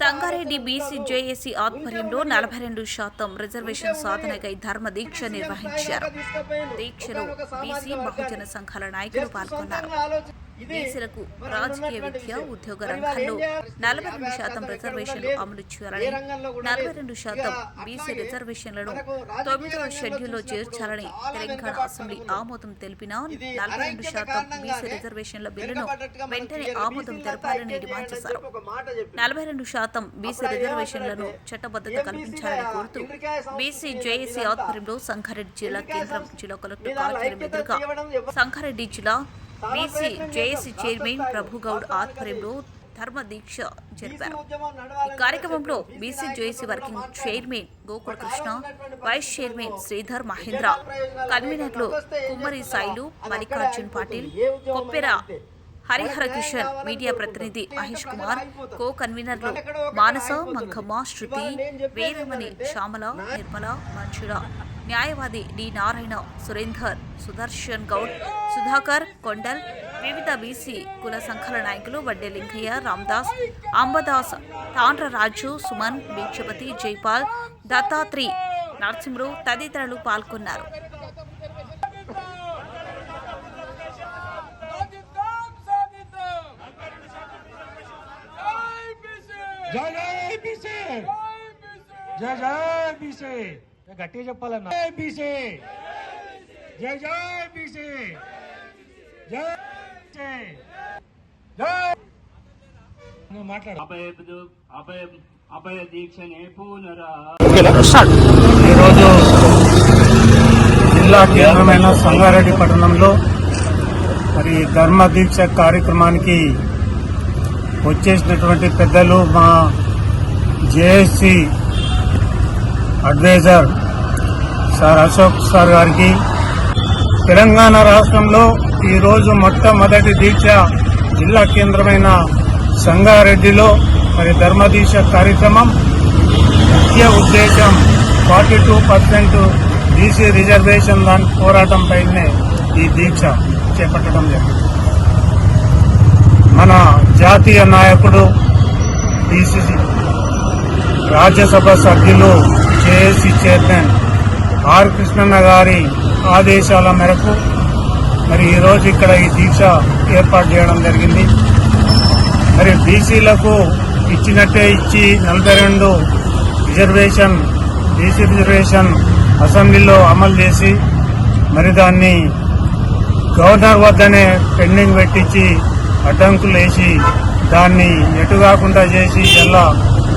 Sangareddy BC JAC ఆధ్వర్యంలో నలభై రెండు శాతం రిజర్వేషన్ సాధనకై ధర్మ దీక్ష నిర్వహించారు. దీక్షలో బీసీ బహుజన సంఘాల నాయకులు పాల్గొన్నారు. బీసీలకు రాజకీయ విద్య ఉద్యోగ రంగంలో నలభై రెండు శాతం రిజర్వేషన్లు అమలు చేయాలని నలభై రెండు శాతం బీసీ రిజర్వేషన్లను తొమ్మిదవ షెడ్యూల్లో చేర్చాలని తెలంగాణ అసెంబ్లీ ఆమోదం తెలిపిన నలభై రెండు శాతం బీసీ రిజర్వేషన్ల బిల్లును వెంటనే ఆమోదం తెలపాలని డిమాండ్ చేశారు. నలభై రెండు శాతం బీసీ రిజర్వేషన్లను చట్టబద్ధత కల్పించాలని కోరుతూ బీసీ జేఏసీ ఆధ్వర్యంలో సంగారెడ్డి జిల్లా కేంద్రం జిల్లా కలెక్టర్ కార్యాలయం ఎదురుగా సంగారెడ్డి జిల్లా బీసీ జేఏసీ చైర్మన్ ప్రభుగౌడ్ ఆధ్వర్యంలో ధర్మ దీక్ష జరిపారు. ఈ కార్యక్రమంలో BC JAC working chairman Gokula Krishna vice chairman Sridhar Mahendra కన్వీనర్లు కుమ్మరి సాయిలు మల్లికార్జున్ పాటిల్ కొప్పెర హరిహర కిషన్ మీడియా ప్రతినిధి మహేష్ కుమార్ కో కన్వీనర్లు మానస మంకమ్మ శృతి వేరమణి శ్యామల నిర్మల మంజుల న్యాయవాది డి నారాయణ సురేందర్ సుదర్శన్ గౌడ్ సుధాకర్ కొండల్ వివిధ బీసీ కుల సంఘాల నాయకులు వడ్డే లింగయ్య రామ్దాస్ అంబదాస్ తాండ్ర రాజు సుమన్ బీక్షపతి జైపాల్ దత్తాత్రి నరసింహుడు తదితరులు పాల్గొన్నారు. జై బీసీ! జై జై బీసీ! గట్టిగా చెప్పాలన్నా. బీసీ. జై జై బీసీ. జై. జై. మాట్లాడు. అభయ అభయ అభయ దీక్షనే పూనరా. ఈరోజు జిల్లా కేంద్రమైన సంగారెడ్డి పట్టణంలో మరి ధర్మ దీక్ష కార్యక్రమానికి వచ్చేసినటువంటి పెద్దలు మా JSC adviser sir Ashok sir గారికి. తెలంగాణ రాష్ట్రంలో ఈరోజు మొట్టమొదటి దీక్ష జిల్లా కేంద్రమైన సంగారెడ్డిలో మరి ధర్మదీక్ష కార్యక్రమం. ముఖ్య ఉద్దేశం forty two percent BC reservation దాని పోరాటంపైనే ఈ దీక్ష చేపట్టడం జరిగింది. మన జాతీయ నాయకుడు బీసీసీ రాజ్యసభ సభ్యులు జేఏసీ చైర్మన్ ఆర్ కృష్ణన్న గారి ఆదేశాల మేరకు మరి ఈరోజు ఇక్కడ ఈ దీక్ష ఏర్పాటు చేయడం జరిగింది. మరి బీసీలకు ఇచ్చినట్టే ఇచ్చి నలభై రెండు రిజర్వేషన్ బీసీ రిజర్వేషన్ అసెంబ్లీలో అమలు చేసి మరి దాన్ని గవర్నర్ వద్దనే పెండింగ్ పెట్టించి అడ్డంకులు వేసి దాన్ని ఎటు కాకుండా చేసి ఇలా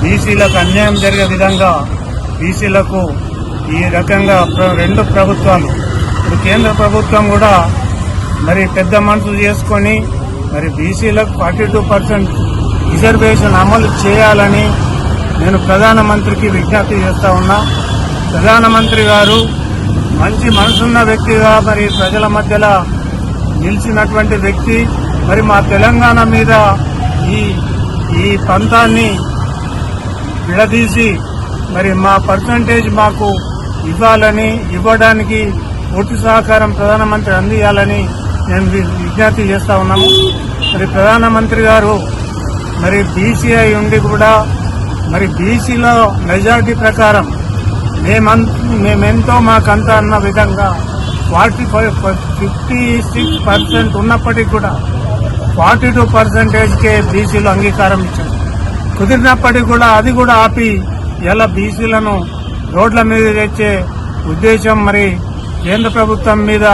బీసీలకు అన్యాయం జరిగే విధంగా బీసీలకు ఈ రకంగా రెండు ప్రభుత్వాలు. ఇప్పుడు కేంద్ర ప్రభుత్వం కూడా మరి పెద్ద మనసు చేసుకొని మరి బీసీలకు ఫార్టీ టూ పర్సెంట్ రిజర్వేషన్ అమలు చేయాలని నేను ప్రధానమంత్రికి విజ్ఞప్తి చేస్తా ఉన్నా. ప్రధానమంత్రి గారు మంచి మనసున్న వ్యక్తిగా మరి ప్రజల మధ్యలో నిలిచినటువంటి వ్యక్తి. మరి మా తెలంగాణ మీద ఈ ఈ పంతాన్ని విడదీసి మరి మా పర్సంటేజ్ మాకు ఇవ్వాలని ఇవ్వడానికి పూర్తి సహకారం ప్రధానమంత్రి అందియాలని నేను విజ్ఞప్తి చేస్తా ఉన్నాము. మరి ప్రధానమంత్రి గారు మరి బీసీఐ ఉండి కూడా మరి బీసీలో మెజారిటీ ప్రకారం మేమం మేమెంతో మాకంత అన్న విధంగా forty five fifty six percent ఉన్నప్పటికీ కూడా ఫార్టీ టూ పర్సెంటేజ్కే బీసీలు అంగీకారం ఇచ్చారు. కుదిరినప్పటికీ కూడా అది కూడా ఆపి ఇలా బీసీలను రోడ్ల మీద తెచ్చే ఉద్దేశం మరి కేంద్ర ప్రభుత్వం మీద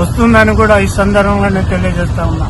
వస్తుందని కూడా ఈ సందర్భంగా నేను తెలియజేస్తా ఉన్నా.